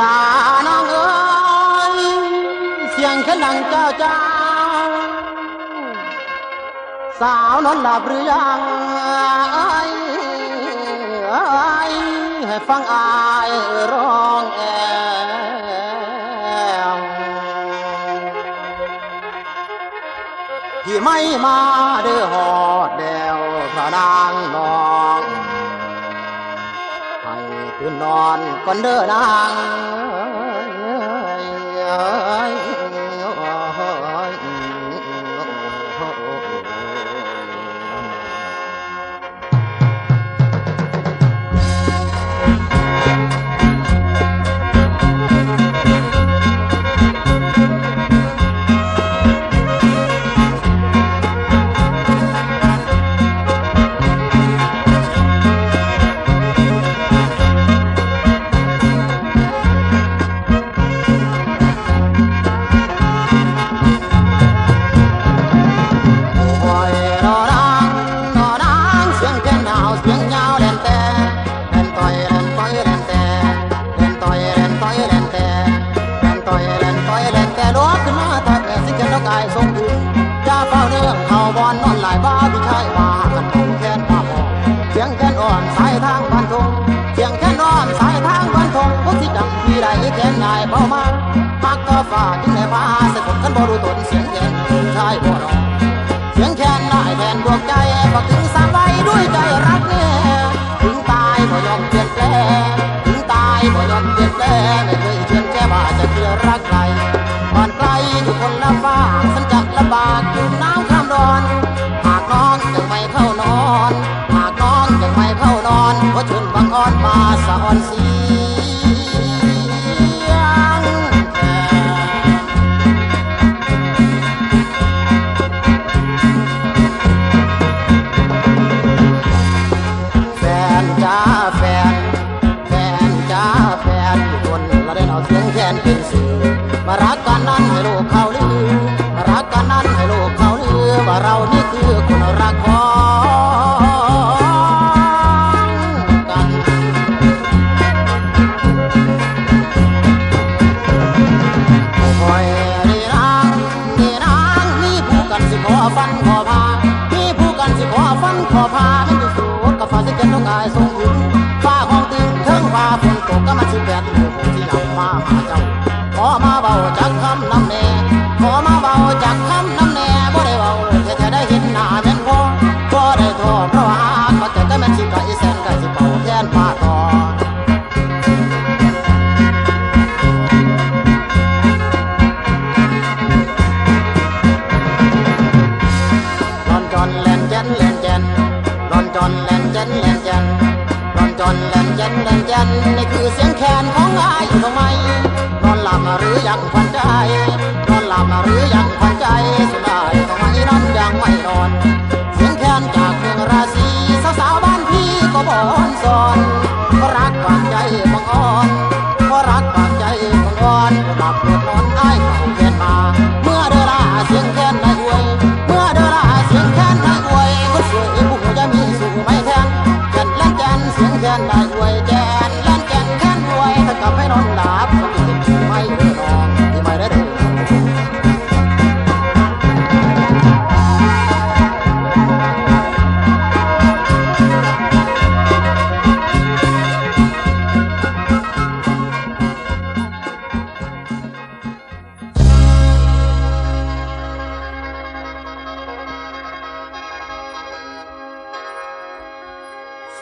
ลานางเอ้ยเสียงแค่ดังเจ้าเจ้า สาวนอนหลับหรือยังเอ้ยเอ้ยให้ฟังอายร้องแอที่ไม่มาเด้อหอดแดวพระนา อนก่อน พักก็ฝ่าจึงในฟ้าสะกดกันบ่รู้ตนเสียงแค้นชายบ่รอเสียงแคนได้แทนดวงใจบอกถึงสามใบด้วยใจรักแน่ถึงตายก็ยอมเปลี่ยนแปลงถึงตายก็ยอมเปลี่ยนแปลงไม่เคยเชื่อแค่ว่าจะเกลือรักใครก่อนไกลอยู่คนละฟ้ากสันจะลำบากอยู่น้ำข้ามดอนหากน้องยังไม่เข้านอน หากน้องยังไม่เข้านอนก็ชิญบังอ่อนมาสะอ่อนสี กินต้องายทรงถึงฟ้าห้องตึงเทิงฟ้าฝนตกก็มาสิแปดลูกที่นำมาหาเจ้า คือเสียงแคนของอายทำไมนอนหลับหรือยังควันใจนอนหลับหรือยังควันใจสุดท้ายทำไมนั้นยังไม่นอน เสียงแคนจากเมืองราศีสาวๆบ้านพี่ก็บอนสอน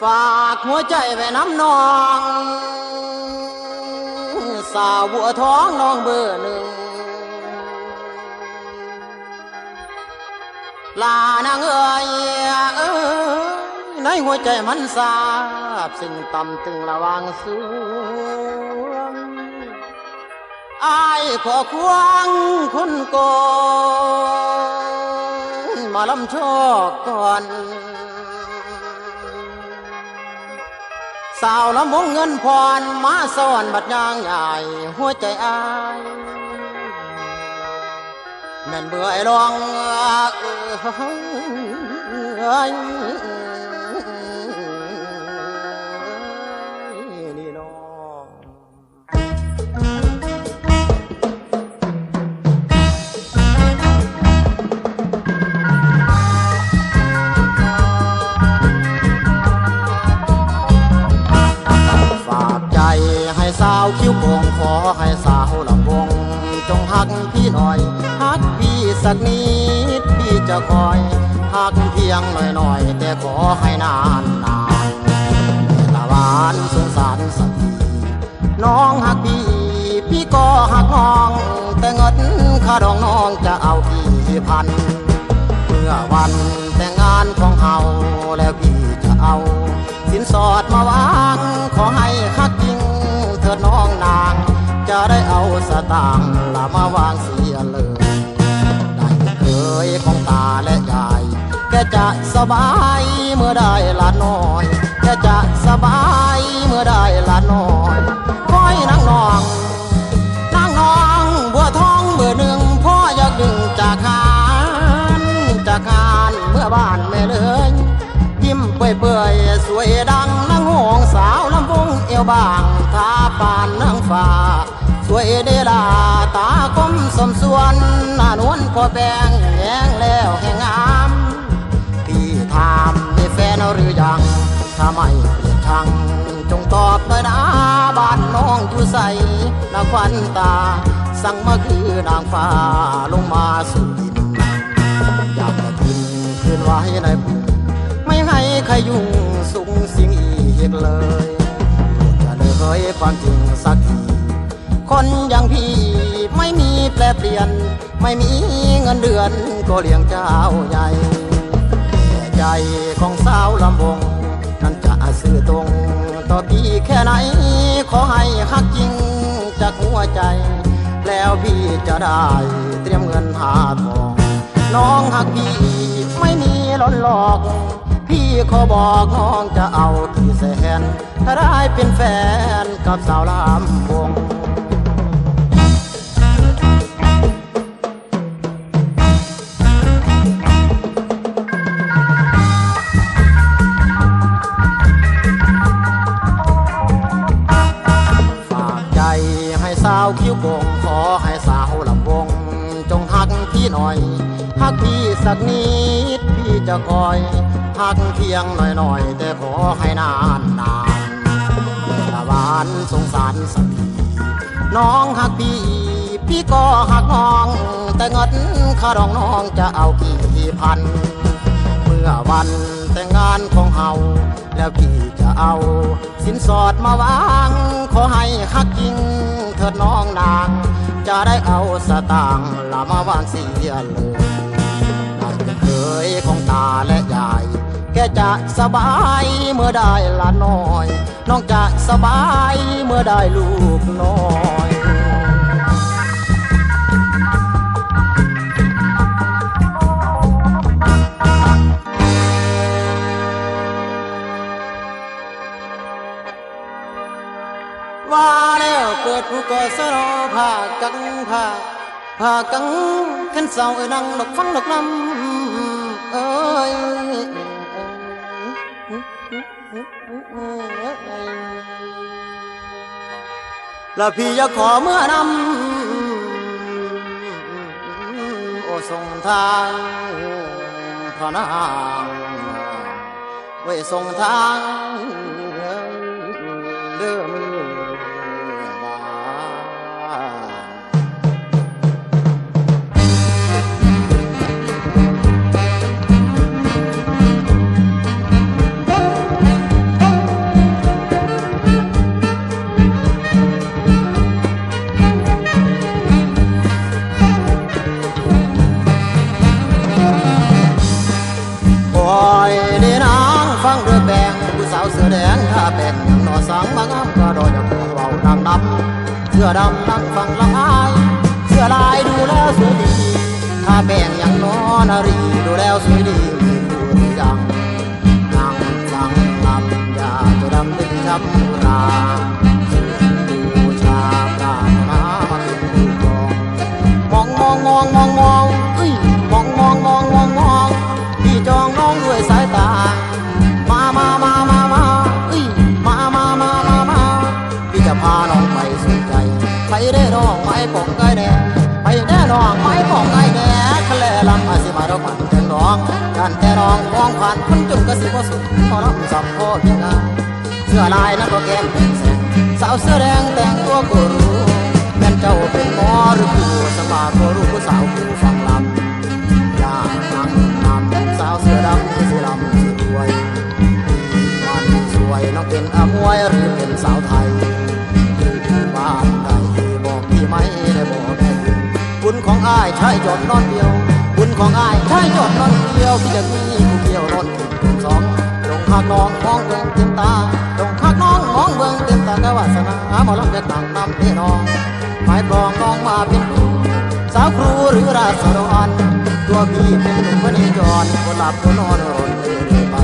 ฝากหัวใจไว้น้ำนอง สาวบัวท้องน้องเบอร์หนึ่ง ลานางเอ้ยเอ้ยในหัวใจมันสาบสิ่งต่ำตึงระวางสูงอายขอควงคุณโกนมาลำโชคก่อน สาวลำวงเงินพรมาสอนบัดยางใหญ่หัวใจอายแม่นเบื่อไอ้ลองเอ้ย ให้สาวคิ้วโป่งขอให้สาวลำวง จงหักพี่หน่อยหักพี่สักนิดพี่จะคอยหักเพียงหน่อยหน่อยแต่ขอให้นานนานตะวานสงสารสักทีน้องหักพี่พี่ก็หักน้อง แต่เงินค่าดองน้องจะเอากี่พัน เมื่อวันแต่งงานของเฮาแล้วพี่จะเอา สินสอดมาวางขอให้ จะได้เอาสตางค์ละมาวางเสียเลย ได้เคยของตาและยาย แกจะสบายเมื่อได้ลานน้อย แกจะสบายเมื่อได้ลานน้อยคอยนางนองนางนองบัวทองเบอร์หนึ่งพ่ออยากดึงจากคานจากคานเมื่อบ้านแม่เลยยิ้มเปื่อยเปื่อยๆสวยดังนางหงสาวลำวงเอวบาง มสมส่วนหน้านวลพอแปงแยงแล้วแห่งงาม พี่ถามมีแฟนหรือยังถ้าไม่เกลียดชังจงตอบหน่อยนะบ้านน้องอยู่ใสนางควันตา สั่งมาคือนางฟ้าลงมาสู่ดิน อยากจะทิ้งคืนไว้ในบุญไม่ให้ใครยุ่งสุงสิงอีกเลยโปรดจะเลยความจริงสักที คนอย่างพี่ไม่มีแปลเปลี่ยน ไม่มีเงินเดือนก็เลี้ยงเจ้าใหญ่ ใจของสาวลำวงนั้นจะสื่อตรง ต่อพี่แค่ไหน ขอให้ฮักจริงจากหัวใจ แล้วพี่จะได้เตรียมเงินหาทอง น้องหักพี่ไม่มีล้นหลอกพี่ขอบอกน้องจะเอากี่แสนถ้าได้เป็นแฟนกับสาวลำวง อยหักเพียงหน่อยหน่อยๆ แต่ขอให้นานนานตะวันสงสารสักทีน้องหักพี่พี่ก็หักน้อง แต่เงินค่าดองน้องจะเอากี่พัน เมื่อวันแต่งงานของเฮาแล้วพี่จะเอา สินสอดมาวาง ขอให้ฮักจริงเถิดน้องนาง จะได้เอาสตางค์ละมาวางเสียเลย ยของตาและยาย แกจะสบายเมื่อได้ลานน้อย น้องจะสบายเมื่อได้ลูกน้อยว่าแล้วเกิดผู้ก่อสรอผากังผาผากังขันเสาเอ้นังดอกฟังดอกลำ เอ้ยแล้วพี่จะขอเมื่อนำโอทรงทางพระนางไว้ทรงทาง อดำนั่งฟังละอาย เสื้อลายดูแล้วสวยดีถ้าแบ่งยังนอนารีดูแล้วสวยดีมีผู้ที่ยังนั่งฟังลำยาตัวดำดึงช้ำ กันแต่น้องมองผ่านคนจนกระสิบ่สุดพอน้องสับพอเพียงงานเสื้อลายนั้นก็แก้มเป็นแสงสาวเสื้อแดงแต่งตัวก็รู้แม่นเจ้าเป็นหมอหรือผู้สบายผู้สาวผู้ฟังลำยากนั่งนำสาวเสื้อดำสิลำสิรวยมันสวยน้องเป็นอมวยหรือเป็นสาวไทยบ้านใดบอกพี่ไหมได้บอกแม่บุญของอ้ายใช่จดนอนเดียว ของอ้ายใช่จดนอนเดียวพี่จะมีผู้เดียวรถถึงสองลงหักน้องมองเบิ่งเต็มตาลงหักน้องมองเบิ่งเต็มตาแต่วาสนาหมอลำจะตั้งนำพี่น้องหมายปองน้องมาเป็นครูสาวครูหรือราษฎรตัวพี่เป็นหนุ่มพเนจรคนหลับคนนอนรนเรื่อยไป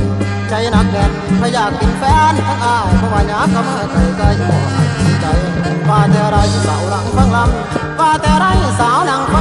ใจหนักแน่นไม่อยากเป็นแฟนทั้งอายเพราะว่าอยากก็มาไกลไกลหันใจว่าแต่ไรสาวหลังฟังลำว่าแต่ไรสาวหลังฟัง